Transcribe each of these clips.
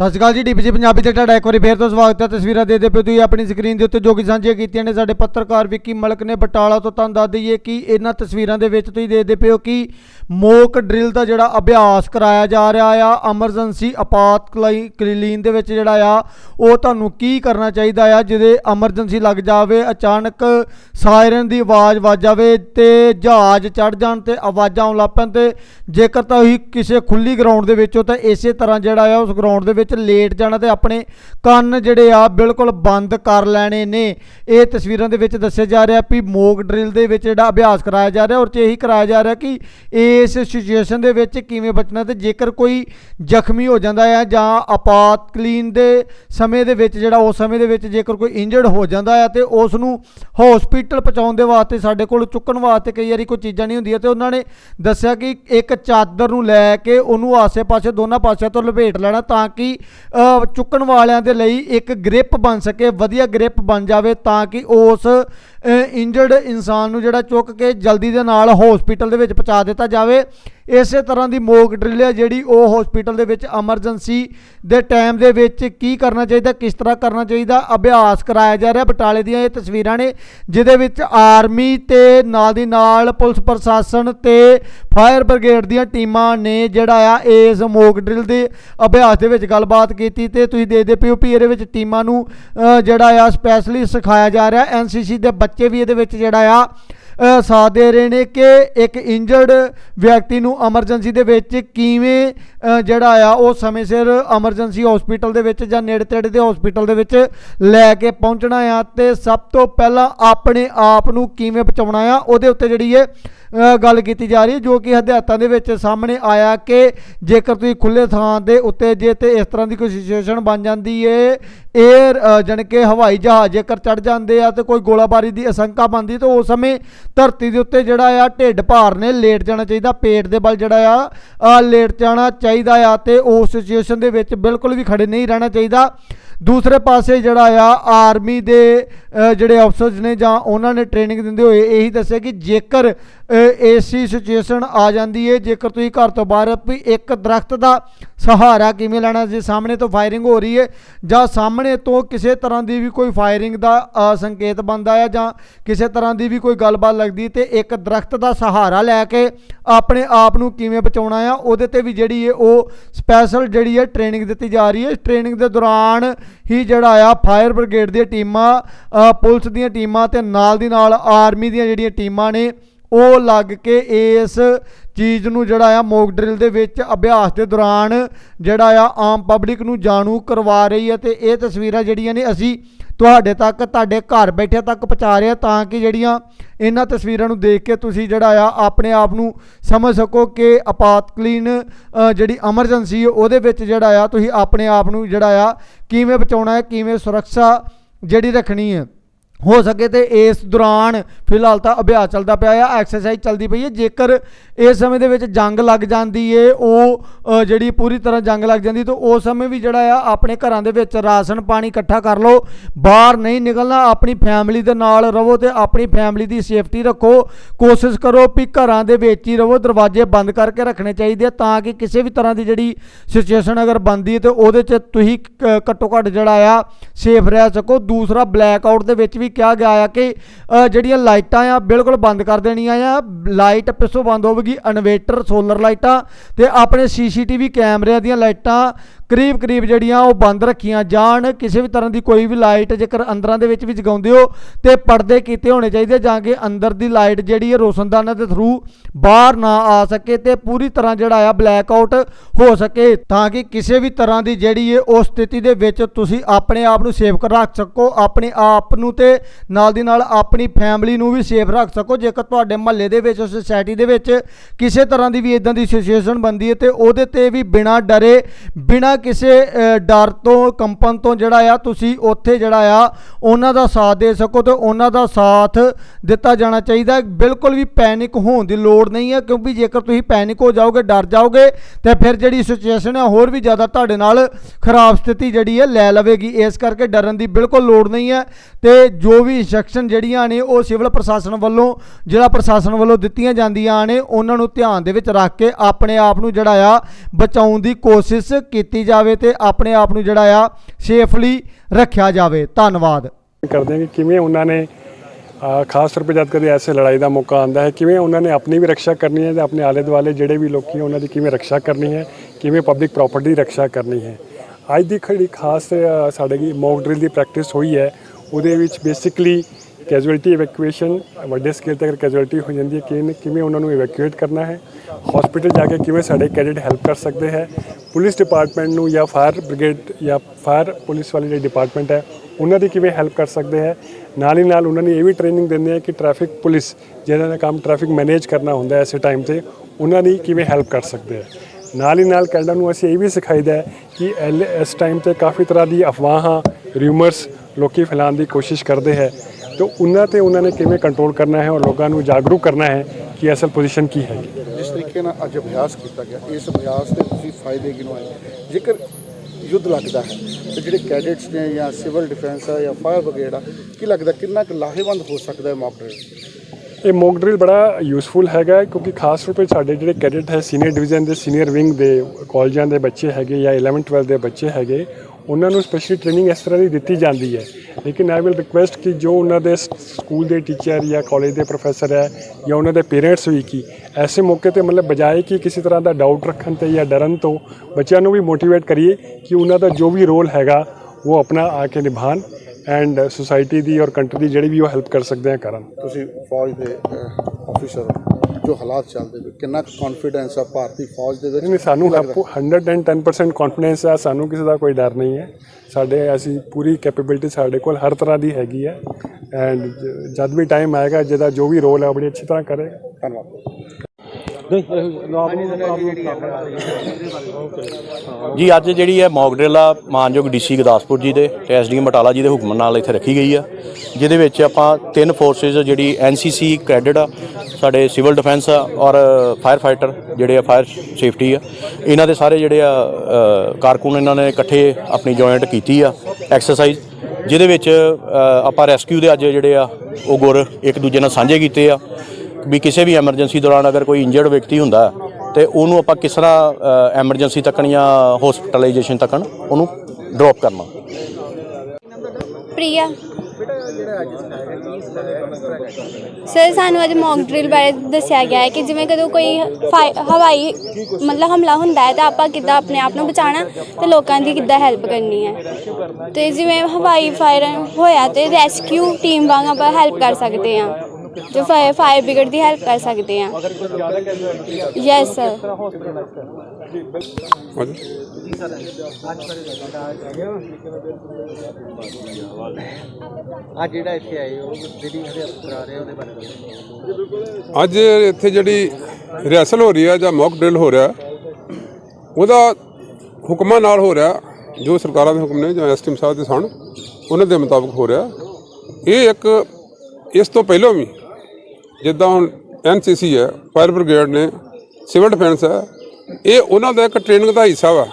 ਸਤਿ ਸ਼੍ਰੀ ਅਕਾਲ ਜੀ, ਡੀਪੀਸੀ ਪੰਜਾਬੀ ਤੇ ਤੁਹਾਡਾ ਇੱਕ ਵਾਰੀ ਫੇਰ ਤੋਂ ਸਵਾਗਤ ਹੈ। ਤਸਵੀਰਾਂ ਦੇ ਦੇ ਪਿਓ ਤੁਸੀਂ ਆਪਣੀ ਸਕਰੀਨ ਦੇ ਉੱਤੇ ਜੋ ਕਿ ਸਾਂਝੀਆਂ ਕੀਤੀਆਂ ਨੇ। ਸਾਡੇ ਪੱਤਰਕਾਰ ਵਿੱਕੀ ਮਲਕ ਨੇ ਬਟਾਲਾ ਤੋਂ ਤੁਹਾਨੂੰ ਦੱਸ ਦਈਏ ਕਿ ਇਹਨਾਂ ਤਸਵੀਰਾਂ ਦੇ ਵਿੱਚ ਤੁਸੀਂ ਦੇਖਦੇ ਪਿਓ ਕਿ ਮੋਕ ਡਰਿਲ ਦਾ ਜਿਹੜਾ ਅਭਿਆਸ ਕਰਾਇਆ ਜਾ ਰਿਹਾ ਆ, ਐਮਰਜੈਂਸੀ ਆਪਾਤ ਕਲੀਨ ਦੇ ਵਿੱਚ ਜਿਹੜਾ ਆ, ਉਹ ਤੁਹਾਨੂੰ ਕੀ ਕਰਨਾ ਚਾਹੀਦਾ ਆ, ਜਿਹਦੇ ਐਮਰਜੈਂਸੀ ਲੱਗ ਜਾਵੇ, ਅਚਾਨਕ ਸਾਇਰਨ ਦੀ ਆਵਾਜ਼ ਵੱਜ ਜਾਵੇ ਤੇ ਜਹਾਜ਼ ਚੜ ਜਾਣ ਤੇ ਆਵਾਜ਼ਾਂ ਆਉਣ ਲੱਪਣ ਪੈਣ ਤੇ ਜੇਕਰ ਤਾਂ ਉਹੀ ਕਿਸੇ ਖੁੱਲੀ ਗਰਾਊਂਡ ਦੇ ਵਿੱਚੋਂ ਤਾਂ ਇਸੇ ਤਰ੍ਹਾਂ ਜਿਹੜਾ ਆ, ਉਸ ਗਰਾਊਂਡ ਦੇ ਵਿੱਚ ਲੇਟ ਜਾਣਾ ਤੇ ਆਪਣੇ ਕੰਨ ਜਿਹੜੇ ਆ ਬਿਲਕੁਲ ਬੰਦ ਕਰ ਲੈਣੇ ਨੇ। ਇਹ ਤਸਵੀਰਾਂ ਦੇ ਵਿੱਚ ਦੱਸਿਆ ਜਾ ਰਿਹਾ ਵੀ ਮੋਕ ਡਰਿਲ ਦੇ ਵਿੱਚ ਜਿਹੜਾ ਅਭਿਆਸ ਕਰਾਇਆ ਜਾ ਰਿਹਾ ਔਰ ਚ ਇਹੀ ਕਰਾਇਆ ਜਾ ਰਿਹਾ ਕਿ ਇਸ ਸਿਚੁਏਸ਼ਨ ਦੇ ਵਿੱਚ ਕਿਵੇਂ ਬਚਣਾ ਤੇ ਜੇਕਰ ਕੋਈ ਜ਼ਖਮੀ ਹੋ ਜਾਂਦਾ ਹੈ ਜਾਂ ਆਪਾਤਕਾਲੀਨ ਦੇ ਸਮੇਂ ਦੇ ਵਿੱਚ ਜਿਹੜਾ ਉਸ ਸਮੇਂ ਦੇ ਵਿੱਚ ਜੇਕਰ ਕੋਈ ਇੰਜਰਡ ਹੋ ਜਾਂਦਾ ਹੈ ਤੇ ਉਸ ਨੂੰ ਹਸਪੀਟਲ ਪਹੁੰਚਾਉਣ ਦੇ ਵਾਸਤੇ ਸਾਡੇ ਕੋਲ ਚੁੱਕਣ ਵਾਸਤੇ ਕਈ ਵਾਰੀ ਕੋਈ ਚੀਜ਼ਾਂ ਨਹੀਂ ਹੁੰਦੀਆਂ ਤੇ ਉਹਨਾਂ ਨੇ ਦੱਸਿਆ ਕਿ ਇੱਕ ਚਾਦਰ ਨੂੰ ਲੈ ਕੇ ਉਹਨੂੰ ਆਸੇ-ਪਾਸੇ ਦੋਨਾਂ ਪਾਸਿਆਂ ਤੋਂ ਲਪੇਟ ਲੈਣਾ ਤਾਂ ਕਿ ਅ, ਚੁੱਕਣ ਵਾਲਿਆਂ ਦੇ ਲਈ ਇੱਕ ਗ੍ਰਿਪ ਬਣ ਸਕੇ ਵਧੀਆ ਗ੍ਰਿਪ ਬਣ ਜਾਵੇ ਤਾਂ ਕਿ ਉਸ ਇੰਜਰਡ ਇਨਸਾਨ ਨੂੰ ਜਿਹੜਾ ਚੁੱਕ ਕੇ ਜਲਦੀ ਦੇ ਨਾਲ ਹਸਪੀਟਲ ਦੇ ਵਿੱਚ ਪਹੁੰਚਾ ਦਿੱਤਾ ਜਾਵੇ। ਇਸੇ ਤਰ੍ਹਾਂ ਦੀ ਮੋਕ ਡਰਿਲ ਹੈ ਜਿਹੜੀ ਉਹ ਹਸਪੀਟਲ ਦੇ ਵਿੱਚ ਐਮਰਜੈਂਸੀ ਦੇ ਟਾਈਮ ਦੇ ਵਿੱਚ ਕੀ ਕਰਨਾ ਚਾਹੀਦਾ, ਕਿਸ ਤਰ੍ਹਾਂ ਕਰਨਾ ਚਾਹੀਦਾ, ਅਭਿਆਸ ਕਰਾਇਆ ਜਾ ਰਿਹਾ। ਬਟਾਲੇ ਦੀਆਂ ਇਹ ਤਸਵੀਰਾਂ ਨੇ, ਜਿਹਦੇ ਵਿੱਚ ਆਰਮੀ ਤੇ ਨਾਲ ਦੀ ਨਾਲ ਪੁਲਿਸ ਪ੍ਰਸ਼ਾਸਨ ਤੇ ਫਾਇਰ ਬ੍ਰਿਗੇਡ ਦੀਆਂ ਟੀਮਾਂ ਨੇ ਜਿਹੜਾ ਆ, ਇਸ ਮੋਕ ਡਰਿਲ ਦੇ ਅਭਿਆਸ ਦੇ ਵਿੱਚ ਗੱਲਬਾਤ ਕੀਤੀ ਤੇ ਤੁਸੀਂ ਦੇਖਦੇ ਪਿਓ ਵੀ ਇਹਦੇ ਵਿੱਚ ਟੀਮਾਂ ਨੂੰ ਜਿਹੜਾ ਆ ਸਪੈਸ਼ਲੀ ਸਿਖਾਇਆ ਜਾ ਰਿਹਾ। ਐਨਸੀਸੀ ਦੇ ਬੱਚੇ ਵੀ ਇਹਦੇ ਵਿੱਚ ਜਿਹੜਾ ਆ ਸਾਥ ਦੇ ਰਹੇ ਨੇ ਕਿ ਇੱਕ ਇੰਜਰਡ ਵਿਅਕਤੀ ਨੂੰ ਐਮਰਜੈਂਸੀ ਦੇ ਵਿੱਚ ਕਿਵੇਂ ਜਿਹੜਾ ਆ, ਉਹ ਸਮੇਂ ਸਿਰ ਐਮਰਜੈਂਸੀ ਹਸਪੀਟਲ ਦੇ ਵਿੱਚ ਜਾਂ ਨੇੜੇ ਤੇੜੇ ਦੇ ਹਸਪੀਟਲ ਦੇ ਵਿੱਚ ਲੈ ਕੇ ਪਹੁੰਚਣਾ ਆ ਤੇ ਸਭ ਤੋਂ ਪਹਿਲਾਂ ਆਪਣੇ ਆਪ ਨੂੰ ਕਿਵੇਂ ਬਚਾਉਣਾ ਆ, ਉਹਦੇ ਉੱਤੇ ਜਿਹੜੀ ਇਹ ਗੱਲ ਕੀਤੀ ਜਾ ਰਹੀ ਹੈ, ਜੋ ਕਿ ਹਦਾਇਤਾਂ ਦੇ ਵਿੱਚ ਸਾਹਮਣੇ ਆਇਆ ਕਿ ਜੇਕਰ ਤੁਸੀਂ ਖੁੱਲੇ ਥਾਂ ਦੇ ਉੱਤੇ ਜੇ ਤੇ ਇਸ ਤਰ੍ਹਾਂ ਦੀ ਕੋਈ ਸਿਚੁਏਸ਼ਨ ਬਣ ਜਾਂਦੀ ਏ 에ਅਰ ਜਾਣੀ ਕਿ ਹਵਾਈ ਜਹਾਜ਼ ਜੇਕਰ ਚੜ ਜਾਂਦੇ ਆ ਤੇ ਕੋਈ ਗੋਲਾਬਾਰੀ ਦੀ ਆਸ਼ੰਕਾ ਬਣਦੀ ਤਾਂ ਉਸ ਸਮੇਂ ਧਰਤੀ ਦੇ ਉੱਤੇ ਜਿਹੜਾ ਆ, ਢਿੱਡ ਭਾਰ ਨੇ, ਲੇਟ ਜਾਣਾ ਚਾਹੀਦਾ, ਪੇਟ ਦੇ ਬਲ ਜਿਹੜਾ ਆ ਲੇਟ ਜਾਣਾ ਚਾਹੀਦਾ ਆ ਤੇ ਉਸ ਸਿਚੁਏਸ਼ਨ ਦੇ ਵਿੱਚ ਬਿਲਕੁਲ ਵੀ ਖੜੇ ਨਹੀਂ ਰਹਿਣਾ ਚਾਹੀਦਾ। ਦੂਸਰੇ ਪਾਸੇ ਜਿਹੜਾ ਆ ਆਰਮੀ ਦੇ ਜਿਹੜੇ ਅਫਸਰਸ ਨੇ ਜਾਂ ਉਹਨਾਂ ਨੇ ਟ੍ਰੇਨਿੰਗ ਦਿੰਦੇ ਹੋਏ ਇਹੀ ਦੱਸਿਆ ਕਿ ਜੇਕਰ ਏਸੀ ਸਿਚੁਏਸ਼ਨ ਆ ਜਾਂਦੀ ਹੈ ਜੇਕਰ ਤੁਸੀਂ ਘਰ ਤੋਂ ਬਾਹਰ ਵੀ ਇੱਕ ਦਰਖਤ ਦਾ ਸਹਾਰਾ ਕਿਵੇਂ ਲੈਣਾ? ਜੇ ਸਾਹਮਣੇ ਤੋਂ ਫਾਇਰਿੰਗ ਹੋ ਰਹੀ ਹੈ ਜਾਂ ਸਾਹਮਣੇ ਤੋਂ ਕਿਸੇ ਤਰ੍ਹਾਂ ਦੀ ਵੀ ਕੋਈ ਫਾਇਰਿੰਗ ਦਾ ਸੰਕੇਤ ਬੰਦਾ ਆ ਜਾਂ ਕਿਸੇ ਤਰ੍ਹਾਂ ਦੀ ਵੀ ਕੋਈ ਗੱਲਬਾਤ ਲੱਗਦੀ ਤੇ ਇੱਕ ਦਰਖਤ ਦਾ ਸਹਾਰਾ ਲੈ ਕੇ ਆਪਣੇ ਆਪ ਨੂੰ ਕਿਵੇਂ ਬਚਾਉਣਾ ਆ, ਉਹਦੇ ਤੇ ਵੀ ਜਿਹੜੀ ਹੈ ਉਹ ਸਪੈਸ਼ਲ ਜਿਹੜੀ ਹੈ ਟ੍ਰੇਨਿੰਗ ਦਿੱਤੀ ਜਾ ਰਹੀ ਹੈ ਟ੍ਰੇਨਿੰਗ ਦੇ ਦੌਰਾਨ ਹੀ ਜਿਹੜਾ ਆ ਫਾਇਰ ਬ੍ਰਿਗੇਡ ਦੀਆਂ ਟੀਮਾਂ ਪੁਲਿਸ ਦੀਆਂ ਟੀਮਾਂ ਤੇ ਨਾਲ ਦੀ ਨਾਲ ਆਰਮੀ ਦੀਆਂ ਜਿਹੜੀਆਂ ਟੀਮਾਂ ਨੇ ਉਹ ਲੱਗ ਕੇ ਇਸ ਚੀਜ਼ ਨੂੰ ਜਿਹੜਾ ਆ ਮੋਕ ਡਰਿਲ ਦੇ ਵਿੱਚ ਅਭਿਆਸ ਦੇ ਦੌਰਾਨ ਜਿਹੜਾ ਆ ਆਮ ਪਬਲਿਕ ਨੂੰ ਜਾਣੂ ਕਰਵਾ ਰਹੀ ਹੈ ਤੇ ਇਹ ਤਸਵੀਰਾਂ ਜਿਹੜੀਆਂ ਨੇ ਅਸੀਂ ਤੁਹਾਡੇ ਤੱਕ, ਤੁਹਾਡੇ ਘਰ ਬੈਠੇ ਤੱਕ ਪਹੁੰਚਾ ਰਹੇ ਹਾਂ ਤਾਂ ਕਿ ਜਿਹੜੀਆਂ ਇਹਨਾਂ ਤਸਵੀਰਾਂ ਨੂੰ ਦੇਖ ਕੇ ਤੁਸੀਂ ਜਿਹੜਾ ਆ ਆਪਣੇ ਆਪ ਨੂੰ ਸਮਝ ਸਕੋ ਕਿ ਆਪਾਤਕਾਲੀਨ ਜਿਹੜੀ ਐਮਰਜੈਂਸੀ ਉਹਦੇ ਵਿੱਚ ਜਿਹੜਾ ਆ ਤੁਸੀਂ ਆਪਣੇ ਆਪ ਨੂੰ ਜਿਹੜਾ ਆ ਕਿਵੇਂ ਬਚਾਉਣਾ ਹੈ, ਕਿਵੇਂ ਸੁਰੱਖਿਆ ਜਿਹੜੀ ਰੱਖਣੀ ਹੈ। ਹੋ ਸਕੇ ਤੇ ਇਸ ਦੌਰਾਨ ਫਿਲਹਾਲ ਤਾਂ ਅਭਿਆਸ ਚੱਲਦਾ ਪਿਆ ਆ ਐਕਸਰਸਾਈਜ਼ ਚੱਲਦੀ ਪਈ ਹੈ ਜੇਕਰ ਇਸ ਸਮੇਂ ਦੇ ਵਿੱਚ ਜੰਗ ਲੱਗ ਜਾਂਦੀ ਏ, ਉਹ ਜਿਹੜੀ ਪੂਰੀ ਤਰ੍ਹਾਂ ਜੰਗ ਲੱਗ ਜਾਂਦੀ, ਤਾਂ ਉਸ ਸਮੇਂ ਵੀ ਜਿਹੜਾ ਆ, ਆਪਣੇ ਘਰਾਂ ਦੇ ਵਿੱਚ ਰਾਸ਼ਨ ਪਾਣੀ ਇਕੱਠਾ ਕਰ ਲਓ, ਬਾਹਰ ਨਹੀਂ ਨਿਕਲਣਾ, ਆਪਣੀ ਫੈਮਿਲੀ ਦੇ ਨਾਲ ਰਹੋ ਤੇ ਆਪਣੀ ਫੈਮਿਲੀ ਦੀ ਸੇਫਟੀ ਰੱਖੋ। ਕੋਸ਼ਿਸ਼ ਕਰੋ ਵੀ ਘਰਾਂ ਦੇ ਵਿੱਚ ਹੀ ਰਹੋ, ਦਰਵਾਜ਼ੇ ਬੰਦ ਕਰਕੇ ਰੱਖਣੇ ਚਾਹੀਦੇ ਆ, ਤਾਂ ਕਿ ਕਿਸੇ ਵੀ ਤਰ੍ਹਾਂ ਦੀ ਜਿਹੜੀ ਸਿਚੁਏਸ਼ਨ ਅਗਰ ਬਣਦੀ ਹੈ ਤੇ ਉਹਦੇ 'ਚ ਤੁਸੀਂ ਕ- ਘੱਟੋ ਘੱਟ ਜਿਹੜਾ ਆ ਸੇਫ ਰਹਿ ਸਕੋ। ਦੂਸਰਾ ਬਲੈਕ ਆਊਟ ਦੇ ਵਿੱਚ ਵੀ ਕਿਹਾ ਗਿਆ ਆ ਕਿ ਜਿਹੜੀਆਂ ਲਾਈਟਾਂ ਆ, ਬਿਲਕੁਲ ਬੰਦ ਕਰ ਦੇਣੀਆਂ ਆ। ਲਾਈਟ ਪਿੱਛੋਂ ਬੰਦ ਹੋਵੇਗੀ ਇਨਵੇਟਰ, ਸੋਲਰ ਲਾਈਟਾਂ ਤੇ ਆਪਣੇ ਸੀਸੀਟੀਵੀ ਕੈਮਰਿਆਂ ਦੀਆਂ ਲਾਈਟਾਂ। ਕਰੀਬ ਕਰੀਬ ਜਿਹੜੀਆਂ ਉਹ ਬੰਦ ਰੱਖੀਆਂ ਜਾਣ, ਕਿਸੇ ਵੀ ਤਰ੍ਹਾਂ ਦੀ ਕੋਈ ਵੀ ਲਾਈਟ ਜੇਕਰ ਅੰਦਰਾਂ ਦੇ ਵਿੱਚ ਵੀ ਜਗਾਉਂਦੇ ਹੋ ਤੇ ਪਰਦੇ ਕੀਤੇ ਹੋਣੇ ਚਾਹੀਦੇ ਜਾਂ ਕਿ ਅੰਦਰ ਦੀ ਲਾਈਟ ਜਿਹੜੀ ਹੈ ਰੋਸ਼ਨਦਾਨਾਂ ਦੇ ਥਰੂ ਬਾਹਰ ਨਾ ਆ ਸਕੇ ਤੇ ਪੂਰੀ ਤਰ੍ਹਾਂ ਜਿਹੜਾ ਆ ਬਲੈਕ ਆਊਟ ਹੋ ਸਕੇ ਤਾਂ ਕਿ ਕਿਸੇ ਵੀ ਤਰ੍ਹਾਂ ਦੀ ਜਿਹੜੀ ਹੈ ਉਸ ਸਥਿਤੀ ਦੇ ਵਿੱਚ ਤੁਸੀਂ ਆਪਣੇ ਆਪ ਨੂੰ ਸੇਫ ਕਰ ਰੱਖ ਸਕੋ, ਆਪਣੇ ਆਪ ਨੂੰ ਤੇ ਨਾਲ ਦੀ ਨਾਲ ਆਪਣੀ ਫੈਮਿਲੀ ਨੂੰ ਵੀ ਸੇਫ ਰੱਖ ਸਕੋ। ਜੇਕਰ ਤੁਹਾਡੇ ਮਹੱਲੇ ਦੇ ਵਿੱਚ ਸੋਸਾਇਟੀ ਦੇ ਵਿੱਚ ਕਿਸੇ ਤਰ੍ਹਾਂ ਦੀ ਵੀ ਇਦਾਂ ਦੀ ਸਿਚੁਏਸ਼ਨ ਬਣਦੀ ਹੈ ਤੇ ਉਹਦੇ ਤੇ ਵੀ ਬਿਨਾਂ ਡਰੇ, ਬਿਨਾਂ ਕਿਸੇ ਡਰ ਤੋਂ, ਕੰਪਨ ਤੋਂ ਜਿਹੜਾ ਆ, ਤੁਸੀਂ ਉੱਥੇ ਜਿਹੜਾ ਆ, ਉਹਨਾਂ ਦਾ ਸਾਥ ਦੇ ਸਕੋ ਤੇ ਉਹਨਾਂ ਦਾ ਸਾਥ ਦਿੱਤਾ ਜਾਣਾ ਚਾਹੀਦਾ। ਬਿਲਕੁਲ ਵੀ ਪੈਨਿਕ ਹੋਣ ਦੀ ਲੋੜ ਨਹੀਂ ਹੈ, ਕਿਉਂਕਿ ਜੇਕਰ ਤੁਸੀਂ ਪੈਨਿਕ ਹੋ ਜਾਓਗੇ, ਡਰ ਜਾਓਗੇ, ਤੇ ਫਿਰ ਜਿਹੜੀ ਸਿਚੁਏਸ਼ਨ ਹੈ ਹੋਰ ਵੀ ਜ਼ਿਆਦਾ ਤੁਹਾਡੇ ਨਾਲ ਖਰਾਬ ਸਥਿਤੀ ਜਿਹੜੀ ਹੈ, ਲੈ ਲਵੇਗੀ। ਇਸ ਕਰਕੇ ਡਰਨ ਦੀ ਬਿਲਕੁਲ ਲੋੜ ਨਹੀਂ ਹੈ। ਤੇ ਜੋ ਵੀ ਇੰਸਟਰਕਸ਼ਨ ਜਿਹੜੀਆਂ ਨੇ, ਉਹ ਸਿਵਲ ਪ੍ਰਸ਼ਾਸਨ ਵੱਲੋਂ ਜਿਹੜਾ ਪ੍ਰਸ਼ਾਸਨ ਵੱਲੋਂ ਦਿੱਤੀਆਂ ਜਾਂਦੀਆਂ ਨੇ, ਉਹਨਾਂ ਨੂੰ ਧਿਆਨ ਦੇ ਵਿੱਚ ਰੱਖ ਕੇ ਆਪਣੇ ਆਪ ਨੂੰ ਜਿਹੜਾ ਆ, ਬਚਾਉਣ ਦੀ ਕੋਸ਼ਿਸ਼ ਕੀਤੀ ਜਾਵੇ ਤੇ ਆਪਣੇ ਆਪ ਨੂੰ ਜਿਹੜਾ ਆ ਸੇਫਲੀ ਰੱਖਿਆ ਜਾਵੇ। ਧੰਨਵਾਦ। ਕਰਦੇ ਹਾਂ ਕਿ ਕਿਵੇਂ ਉਹਨਾਂ ਨੇ ਖਾਸ ਤੌਰ 'ਤੇ ਜਦ ਕਦੇ ਐਸੇ ਲੜਾਈ ਦਾ ਮੌਕਾ ਆਉਂਦਾ ਹੈ ਕਿਵੇਂ ਉਹਨਾਂ ਨੇ ਆਪਣੀ ਵੀ ਰੱਖਿਆ ਕਰਨੀ ਹੈ ਤੇ ਆਪਣੇ ਆਲੇ ਦੁਆਲੇ ਜਿਹੜੇ ਵੀ ਲੋਕੀ ਹੈ, ਉਹਨਾਂ ਦੀ ਕਿਵੇਂ ਰੱਖਿਆ ਕਰਨੀ ਹੈ ਕਿਵੇਂ ਪਬਲਿਕ ਪ੍ਰਾਪਰਟੀ ਦੀ ਰੱਖਿਆ ਕਰਨੀ ਹੈ। ਅੱਜ ਦੀ ਖੜੀ ਖਾਸ ਸਾਡੇ ਕੀ ਮੌਕ ਡਰਿਲ ਦੀ ਪ੍ਰੈਕਟਿਸ ਹੋਈ ਹੈ ਉਹਦੇ ਵਿੱਚ ਬੇਸਿਕਲੀ ਕੈਜੁਅਲਟੀ ਇਵੈਕੂਏਸ਼ਨ ਵੱਡੇ ਸਕੇਲ ਤੇ ਅਗਰ ਕੈਜੁਅਲਟੀ ਹੋ ਜਾਂਦੀ ਹੈ, ਕਿਵੇਂ ਕਿਵੇਂ ਉਹਨਾਂ ਨੂੰ ਇਵੈਕੂਏਟ ਕਰਨਾ ਹੈ? ਹਸਪੀਟਲ ਜਾ ਕੇ ਕਿਵੇਂ ਸਾਡੇ ਕੈਡਿਟ ਹੈਲਪ ਕਰ ਸਕਦੇ ਹੈ? ਪੁਲਿਸ ਡਿਪਾਰਟਮੈਂਟ ਨੂੰ ਜਾਂ ਫਾਇਰ ਬ੍ਰਿਗੇਡ ਜਾਂ ਫਾਇਰ ਪੁਲਿਸ ਵਾਲੀ ਜਿਹੜੀ ਡਿਪਾਰਟਮੈਂਟ ਹੈ, ਉਹਨਾਂ ਦੀ ਕਿਵੇਂ ਹੈਲਪ ਕਰ ਸਕਦੇ ਹੈ? ਨਾਲ ਹੀ ਨਾਲ ਉਹਨਾਂ ਨੇ ਇਹ ਵੀ ਟ੍ਰੇਨਿੰਗ ਦਿੰਦੇ ਆ ਕਿ ਟ੍ਰੈਫਿਕ ਪੁਲਿਸ ਜਿਹਨਾਂ ਦਾ ਕੰਮ ਟ੍ਰੈਫਿਕ ਮੈਨੇਜ ਕਰਨਾ ਹੁੰਦਾ ਹੈ ਐਸੇ ਟਾਈਮ ਤੇ ਉਹਨਾਂ ਦੀ ਕਿਵੇਂ ਹੈਲਪ ਕਰ ਸਕਦੇ ਹੈ? ਨਾਲ ਹੀ ਨਾਲ ਕੈਨੇਡਾ ਨੂੰ ਅਸੀਂ ਇਹ ਵੀ ਸਿਖਾਈਦਾ ਹੈ ਕਿ ਐਲ- ਇਸ ਟਾਈਮ ਤੇ ਕਾਫੀ ਤਰ੍ਹਾਂ ਦੀ ਅਫਵਾਹਾਂ ਰਿਊਮਰਸ ਲੋਕੀ ਫੈਲਾਉਣ ਦੀ ਕੋਸ਼ਿਸ਼ ਕਰਦੇ ਹੈ। ਤੇ ਉਹਨਾਂ ਤੇ ਉਹਨਾਂ ਨੇ ਕਿਵੇਂ ਕੰਟਰੋਲ ਕਰਨਾ ਹੈ ਔਰ ਲੋਕਾਂ ਨੂੰ ਜਾਗਰੂਕ ਕਰਨਾ ਹੈ ਕਿ ਅਸਲ ਪੋਜੀਸ਼ਨ ਕੀ ਹੈ? ਜਿਸ ਤਰੀਕੇ ਨਾਲ ਅੱਜ ਅਭਿਆਸ ਕੀਤਾ ਗਿਆ ਇਸ ਅਭਿਆਸ ਦੇ ਤੁਸੀਂ ਫਾਇਦੇ ਗਿਣਵਾਏ ਜੇਕਰ ਯੁੱਧ ਲੱਗਦਾ ਹੈ ਤੇ ਜਿਹੜੇ ਕੈਡੇਟਸ ਨੇ ਜਾਂ ਸਿਵਲ ਡਿਫੈਂਸ ਆ ਜਾਂ ਫਾਇਰ ਬ੍ਰਿਗੇਡ ਆ ਕੀ ਲੱਗਦਾ ਕਿੰਨਾ ਕੁ ਲਾਹੇਵੰਦ ਹੋ ਸਕਦਾ ਹੈ ਮੌਕ ਡਰਿਲ ਇਹ ਮੌਕ ਡਰਿਲ ਬੜਾ ਯੂਸਫੁਲ ਹੈਗਾ ਕਿਉਂਕਿ ਖਾਸ ਤੌਰ 'ਤੇ ਸਾਡੇ ਜਿਹੜੇ ਕੈਡਟ ਹੈ ਸੀਨੀਅਰ ਡਿਵੀਜ਼ਨ ਦੇ ਸੀਨੀਅਰ ਵਿੰਗ ਦੇ ਕਾਲਜਾਂ ਦੇ ਬੱਚੇ ਹੈਗੇ ਜਾਂ 11 12 ਦੇ ਬੱਚੇ ਹੈਗੇ ਉਹਨਾਂ ਨੂੰ ਸਪੈਸ਼ਲੀ ਟ੍ਰੇਨਿੰਗ ਇਸ ਤਰ੍ਹਾਂ ਦੀ ਦਿੱਤੀ ਜਾਂਦੀ ਹੈ। ਲੇਕਿਨ ਆਈ ਵਿਲ ਰਿਕੁਐਸਟ ਕਿ ਜੋ ਉਹਨਾਂ ਦੇ ਸਕੂਲ ਦੇ ਟੀਚਰ ਜਾਂ ਕਾਲਜ ਦੇ ਪ੍ਰੋਫੈਸਰ ਹੈ ਜਾਂ ਉਹਨਾਂ ਦੇ ਪੇਰੈਂਟਸ ਵੀ ਕੀ, ਐਸੇ ਮੌਕੇ ਤੇ ਮਤਲਬ ਬਜਾਏ ਕਿ ਕਿਸੇ ਤਰ੍ਹਾਂ ਦਾ ਡਾਊਟ ਰੱਖਣ ਤੇ ਜਾਂ ਡਰਨ ਤੋਂ ਬੱਚਿਆਂ ਨੂੰ ਵੀ ਮੋਟੀਵੇਟ ਕਰੀਏ ਕਿ ਉਹਨਾਂ ਦਾ ਜੋ ਵੀ ਰੋਲ ਹੈਗਾ, ਉਹ ਆਪਣਾ ਆ ਕੇ ਨਿਭਾਣ। ਐਂਡ ਸੁਸਾਇਟੀ ਦੀ ਔਰ ਕੰਟਰੀ ਦੀ ਜਿਹੜੀ ਵੀ ਉਹ ਹੈਲਪ ਕਰ ਸਕਦੇ ਆ ਕਰਨ। ਤੁਸੀਂ ਫੌਜ ਦੇ ਆਫੀਸਰ ਜੋ ਹਾਲਾਤ ਚੱਲਦੇ ਪਏ ਕਿੰਨਾ ਕੌਨਫੀਡੈਂਸ ਆ ਭਾਰਤੀ ਫੌਜ ਦੇ ਵਿੱਚ? ਨਹੀਂ ਸਾਨੂੰ ਕੀ ਲੱਗਦਾ? 110% ਕੌਨਫੀਡੈਂਸ ਹੈ ਸਾਨੂੰ ਕਿਸੇ ਦਾ ਕੋਈ ਡਰ ਨਹੀਂ ਹੈ। ਸਾਡੇ ਅਸੀਂ ਪੂਰੀ ਕੈਪੇਬਿਲਿਟੀ ਸਾਡੇ ਕੋਲ ਹਰ ਤਰ੍ਹਾਂ ਦੀ ਹੈਗੀ ਹੈ। ਐਂਡ ਜਦ ਵੀ ਟਾਈਮ ਆਏਗਾ ਜਿਹਦਾ ਜੋ ਵੀ ਰੋਲ ਹੈ ਉਹ ਬੜੀ ਅੱਛੀ ਤਰ੍ਹਾਂ ਕਰੇਗਾ। ਧੰਨਵਾਦ। ਜੀ ਅੱਜ ਜਿਹੜੀ ਹੈ ਮੌਕ ਡਰਿਲ ਆ ਮਾਨਯੋਗ ਡੀਸੀ ਗੁਰਦਾਸਪੁਰ ਜੀ ਦੇ ਤੇ ਐਸਡੀਐਮ ਬਟਾਲਾ ਜੀ ਦੇ ਹੁਕਮ ਨਾਲ ਇੱਥੇ ਰੱਖੀ ਗਈ ਆ। ਜਿਹਦੇ ਵਿੱਚ ਆਪਾਂ ਤਿੰਨ ਫੋਰਸਿਸ ਜਿਹੜੀ ਐਨਸੀਸੀ ਕ੍ਰੈਡਿਟ ਆ ਸਾਡੇ ਸਿਵਲ ਡਿਫੈਂਸ ਆ ਔਰ ਫਾਇਰ ਫਾਈਟਰ ਜਿਹੜੇ ਆ ਫਾਇਰ ਸੇਫਟੀ ਆ। ਇਹਨਾਂ ਦੇ ਸਾਰੇ ਜਿਹੜੇ ਆ ਕਾਰਕੁਨ ਇਹਨਾਂ ਨੇ ਇਕੱਠੇ ਆਪਣੀ ਜੁਆਇੰਟ ਕੀਤੀ ਆ ਐਕਸਰਸਾਈਜ਼ ਜਿਹਦੇ ਵਿੱਚ ਆਪਾਂ ਰੈਸਕਿਊ ਦੇ ਅੱਜ ਜਿਹੜੇ ਆ ਉਹ ਗੁਰ ਇੱਕ ਦੂਜੇ ਨਾਲ ਸਾਂਝੇ ਕੀਤੇ ਆ। ਵੀ ਕਿਸੇ ਵੀ ਐਮਰਜੈਂਸੀ ਦੌਰਾਨ ਅਗਰ ਕੋਈ ਇੰਜਰਡ ਵਿਅਕਤੀ ਹੁੰਦਾ ਤੇ ਉਹਨੂੰ ਆਪਾਂ ਕਿਸ ਤਰ੍ਹਾਂ ਐਮਰਜੈਂਸੀ ਤੱਕਣ ਜਾਂ ਹਸਪੀਟਲਾਈਜੇਸ਼ਨ ਤੱਕਣ ਉਹਨੂੰ ਡ੍ਰੌਪ ਕਰਨਾ। ਪ੍ਰਿਆ। ਸਰ ਸਾਨੂੰ ਅੱਜ ਮੌਕ ਡਰਿਲ ਬਾਰੇ ਦੱਸਿਆ ਗਿਆ ਹੈ ਕਿ ਜਿਵੇਂ ਕਦੋਂ ਕੋਈ ਹਵਾਈ ਮਤਲਬ ਹਮਲਾ ਹੁੰਦਾ ਹੈ ਤਾਂ ਆਪਾਂ ਕਿੱਦਾਂ ਆਪਣੇ ਆਪ ਨੂੰ ਬਚਾਉਣਾ ਤੇ ਲੋਕਾਂ ਦੀ ਕਿੱਦਾਂ ਹੈਲਪ ਕਰਨੀ ਹੈ। ਤੇ ਜਿਵੇਂ ਹਵਾਈ ਫਾਇਰ ਹੋਇਆ ਤੇ ਰੈਸਕਿਊ ਟੀਮ ਵਾਂਗ ਆਪਾਂ ਹੈਲਪ ਕਰ ਸਕਦੇ ਹਾਂ। ਜੋ ਫਾਇਰ ਫਾਇਰ ਬ੍ਰਿਗੇਡ ਦੀ ਹੈਲਪ ਕਰ ਸਕਦੇ ਹਾਂ। ਯੈਸ ਸਰ ਅੱਜ ਜਿਹੜਾ ਇੱਥੇ ਆਏ ਹੋ ਜਿਹੜੀ ਇਹਦੇ ਕਰਾ ਰਹੇ ਉਹਦੇ ਬਾਰੇ ਦੱਸੋ। ਅੱਜ ਇੱਥੇ ਜਿਹੜੀ ਰਿਹਰਸਲ ਹੋ ਰਹੀ ਹੈ ਜਾਂ ਮੌਕ ਡਰਿਲ ਹੋ ਰਿਹਾ ਉਹਦਾ ਹੁਕਮਾਂ ਨਾਲ ਹੋ ਰਿਹਾ ਜੋ ਸਰਕਾਰਾਂ ਦੇ ਹੁਕਮ ਨੇ ਜੋ ਐਸਟੀਐਮ ਸਾਹਿਬ ਦੇ ਸਨ ਉਹਨਾਂ ਦੇ ਮੁਤਾਬਕ ਹੋ ਰਿਹਾ। ਇਹ ਇੱਕ ਇਸ ਤੋਂ ਪਹਿਲਾਂ ਵੀ ਜਿੱਦਾਂ ਹੁਣ ਐਨਸੀਸੀ ਹੈ, ਫਾਇਰ ਬ੍ਰਿਗੇਡ ਨੇ, ਸਿਵਲ ਡਿਫੈਂਸ ਹੈ, ਇਹ ਉਹਨਾਂ ਦਾ ਇੱਕ ਟ੍ਰੇਨਿੰਗ ਦਾ ਹਿੱਸਾ ਵਾ।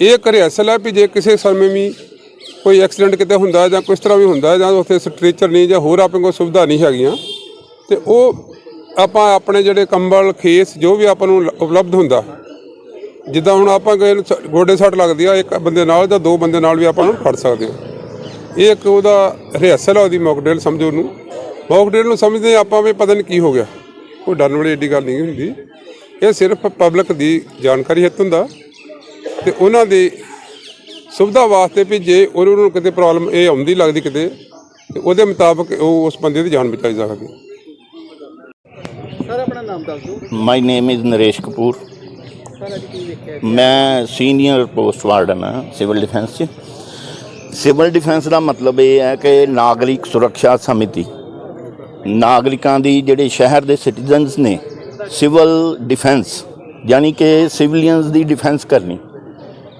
ਇਹ ਇੱਕ ਰਿਹਰਸਲ ਹੈ ਵੀ ਜੇ ਕਿਸੇ ਸਮੇਂ ਵੀ ਕੋਈ ਐਕਸੀਡੈਂਟ ਕਿਤੇ ਹੁੰਦਾ ਜਾਂ ਕਿਸ ਤਰ੍ਹਾਂ ਵੀ ਹੁੰਦਾ ਜਾਂ ਉੱਥੇ ਸਟ੍ਰੈਚਰ ਨਹੀਂ ਜਾਂ ਹੋਰ ਆਪਣੇ ਕੋਲ ਸੁਵਿਧਾ ਨਹੀਂ ਹੈਗੀਆਂ, ਤੇ ਉਹ ਆਪਾਂ ਆਪਣੇ ਜਿਹੜੇ ਕੰਬਲ, ਖੇਸ, ਜੋ ਵੀ ਆਪਾਂ ਨੂੰ ਉਪਲਬਧ ਹੁੰਦਾ, ਜਿੱਦਾਂ ਹੁਣ ਆਪਾਂ ਗਏ ਸ- ਗੋਡੇ ਸੱਟ ਲੱਗਦੀ ਆ, ਇੱਕ ਬੰਦੇ ਨਾਲ ਜਾਂ ਦੋ ਬੰਦੇ ਨਾਲ ਵੀ ਆਪਾਂ ਨੂੰ ਫੜ ਸਕਦੇ ਹਾਂ ਇਹ ਇੱਕ ਉਹਦਾ ਰਿਹਰਸਲ ਆ ਉਹਦੀ ਮੌਕ ਡਰਿਲ ਸਮਝੋ ਉਹਨੂੰ। ਮੌਕ ਡਰਿਲ ਨੂੰ ਸਮਝਦੇ ਆਪਾਂ ਵੀ ਪਤਾ ਨਹੀਂ ਕੀ ਹੋ ਗਿਆ। ਕੋਈ ਡਰਨ ਵਾਲੀ ਏਡੀ ਗੱਲ ਨਹੀਂ ਹੁੰਦੀ। ਇਹ ਸਿਰਫ ਪਬਲਿਕ ਦੀ ਜਾਣਕਾਰੀ ਹਿੱਤ ਹੁੰਦਾ। ਤੇ ਉਹਨਾਂ ਦੀ ਸੁਵਿਧਾ ਵਾਸਤੇ ਵੀ ਜੇ ਉਹਨਾਂ ਨੂੰ ਕਿਤੇ ਪ੍ਰੋਬਲਮ ਇਹ ਆਉਂਦੀ ਲੱਗਦੀ ਕਿਤੇ ਤੇ ਉਹਦੇ ਮੁਤਾਬਕ ਉਹ ਉਸ ਬੰਦੇ ਦੀ ਜਾਨ ਬਚਾਈ ਸਕਦੀ। ਸਰ ਆਪਣਾ ਨਾਮ ਦੱਸ ਦਿਓ। My name is Naresh Kapoor ਮੈਂ ਸੀਨੀਅਰ ਪੋਸਟ ਵਾਰਡਨ ਹਾਂ ਸਿਵਲ ਡਿਫੈਂਸ 'ਚ। ਸਿਵਲ ਡਿਫੈਂਸ ਦਾ ਮਤਲਬ ਇਹ ਹੈ ਕਿ ਨਾਗਰਿਕ ਸੁਰੱਖਿਆ ਸਮਿਤੀ ਨਾਗਰਿਕਾਂ ਦੀ ਜਿਹੜੇ ਸ਼ਹਿਰ ਦੇ ਸਿਟੀਜ਼ਨਸ ਨੇ ਸਿਵਲ ਡਿਫੈਂਸ ਯਾਨੀ ਕਿ ਸਿਵਲੀਅਨਸ ਦੀ ਡਿਫੈਂਸ ਕਰਨੀ।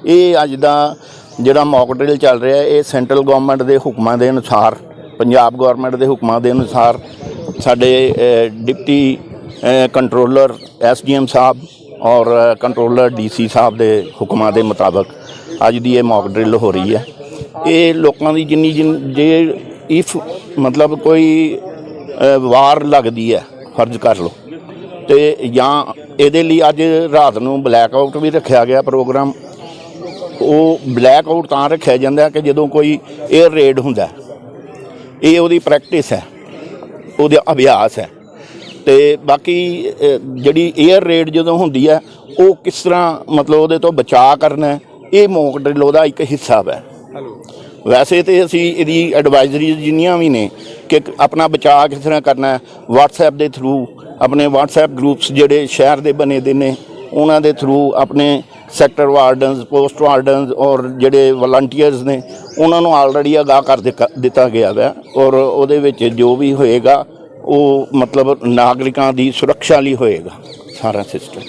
ਇਹ ਅੱਜ ਦਾ ਜਿਹੜਾ ਮੌਕ ਡਰਿਲ ਚੱਲ ਰਿਹਾ ਇਹ ਸੈਂਟਰਲ ਗਵਰਨਮੈਂਟ ਦੇ ਹੁਕਮਾਂ ਦੇ ਅਨੁਸਾਰ ਪੰਜਾਬ ਗਵਰਨਮੈਂਟ ਦੇ ਹੁਕਮਾਂ ਦੇ ਅਨੁਸਾਰ ਸਾਡੇ uh, deputy uh, controller SDM ਸਾਹਿਬ ਔਰ ਕੰਟਰੋਲਰ ਡੀਸੀ ਸਾਹਿਬ ਦੇ ਹੁਕਮਾਂ ਦੇ ਮੁਤਾਬਕ ਅੱਜ ਦੀ ਇਹ ਮੌਕ ਡਰਿਲ ਹੋ ਰਹੀ ਹੈ। ਇਹ ਲੋਕਾਂ ਦੀ ਜਿੰਨੀ ਜਿੰਨ ਜੇ ਇਫ ਮਤਲਬ ਕੋਈ ਵਾਰ ਲੱਗਦੀ ਹੈ, ਫਰਜ਼ ਕਰ ਲਓ। ਤੇ ਜਾਂ ਇਹਦੇ ਲਈ ਅੱਜ ਰਾਤ ਨੂੰ ਬਲੈਕ ਆਊਟ ਵੀ ਰੱਖਿਆ ਗਿਆ ਪ੍ਰੋਗਰਾਮ ਉਹ ਬਲੈਕ ਆਊਟ ਤਾਂ ਰੱਖਿਆ ਜਾਂਦਾ ਕਿ ਜਦੋਂ ਕੋਈ 에ਅਰ ਰੇਡ ਹੁੰਦਾ ਇਹ ਉਹਦੀ ਪ੍ਰੈਕਟਿਸ ਹੈ, ਉਹਦਾ ਅਭਿਆਸ ਹੈ। ਤੇ ਬਾਕੀ ਜਿਹੜੀ 에ਅਰ ਰੇਡ ਜਦੋਂ ਹੁੰਦੀ ਹੈ, ਉਹ ਕਿਸ ਤਰ੍ਹਾਂ ਮਤਲਬ ਉਹਦੇ ਤੋਂ ਬਚਾਅ ਕਰਨਾ ਇਹ ਮੌਕ ਡਰਿਲ ਉਹਦਾ ਇੱਕ ਹਿੱਸਾ ਹੈ। ਵੈਸੇ ਤੇ ਅਸੀਂ ਇਹਦੀ ਐਡਵਾਈਜ਼ਰੀ ਜਿੰਨੀਆਂ ਵੀ ਨੇ ਕਿ ਆਪਣਾ ਬਚਾਅ ਕਿਸ ਤਰ੍ਹਾਂ ਕਰਨਾ ਹੈ, WhatsApp ਦੇ ਥਰੂ ਆਪਣੇ WhatsApp ਗਰੁੱਪਸ ਜਿਹੜੇ ਸ਼ਹਿਰ ਦੇ ਬਣੇ ਦੇ ਨੇ, ਉਹਨਾਂ ਦੇ ਥਰੂ ਆਪਣੇ ਸੈਕਟਰ ਵਾਰਡਨਸ ਪੋਸਟ ਵਾਰਡਨਸ ਔਰ ਜਿਹੜੇ ਵਲੰਟੀਅਰਸ ਨੇ, ਉਹਨਾਂ ਨੂੰ ਆਲਰੇਡੀ ਆਗਾਹ ਕਰ ਦਿੱਕਾ- ਦਿੱਤਾ ਗਿਆ ਹੈ ਔਰ ਉਹਦੇ ਵਿੱਚ ਜੋ ਵੀ ਹੋਏਗਾ, ਉਹ ਮਤਲਬ ਨਾਗਰਿਕਾਂ ਦੀ ਸੁਰੱਖਿਆ ਲਈ ਹੋਏਗਾ, ਸਾਰਾ ਸਿਸਟਮ